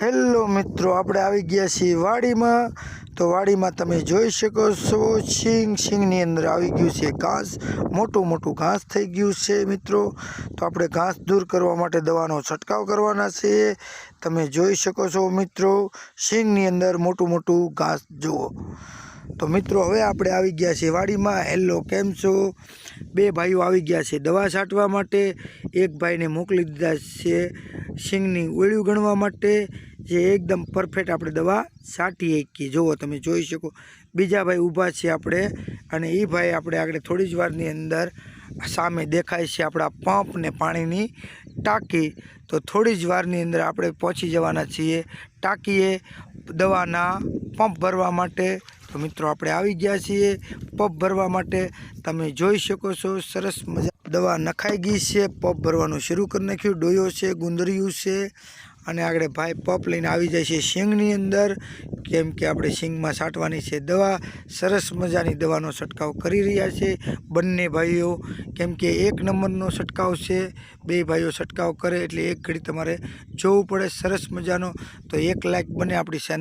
Hello મિત્રો, આપણે આવી ગયા છીએ વાડીમાં. તો વાડીમાં તમે જોઈ શકો છો સિંગ સિંગની અંદર આવી ગયું છે ઘાસ. મોટું મોટું ઘાસ થઈ ગયું છે મિત્રો. તો આપણે ઘાસ દૂર કરવા માટે દવાનો છંટકાવ કરવાના છે તમે જોઈ શકો છો મિત્રો સિંગની અંદર મોટું મોટું ઘાસ જુઓ. તો મિત્રો, હવે આપણે આવી ગયા છીએ વાડીમાં. હેલો, કેમ છો? બે ભાઈઓ આવી ગયા છે દવા છાંટવા માટે. એક ભાઈને મોકલી દીધા છે સિંગની ઓળ્યું ગણવા માટે. જે એકદમ પરફેક્ટ આપણે દવા છાંટી શકીએ જુઓ તમે જોઈ શકો. બીજા ભાઈ ઊભા છે આપણે અને એ ભાઈ આપણે આગળ થોડી જ વારની અંદર સામે દેખાય છે આપણા પંપને પાણીની ટાંકી. તો થોડી જ વારની અંદર આપણે પહોંચી જવાના છીએ ટાંકીએ દવાના પંપ ભરવા માટે. તો મિત્રો આપણે આવી ગયા છીએ પંપ ભરવા માટે. તમે જોઈ શકો છો સરસ મજા દવા નખાઈ ગઈ છે. પંપ ભરવાનું શરૂ કરી નાખ્યું. ડોયો છે, ગુંદરિયું છે. અને આગળ ભાઈ પપ લઈને આવી જાય છે શીંગની અંદર. કેમ કે આપણે શીંગમાં છાંટવાની છે દવા. સરસ મજાની દવાનો છંટકાવ કરી રહ્યા છે બંને ભાઈઓ. કેમ કે એક નંબરનો છંટકાવ છે, બે ભાઈઓ છંટકાવ કરે એટલે એક ઘડી તમારે જોવું પડે સરસ મજાનો. તો એક લાખ બને આપણી ચેનલ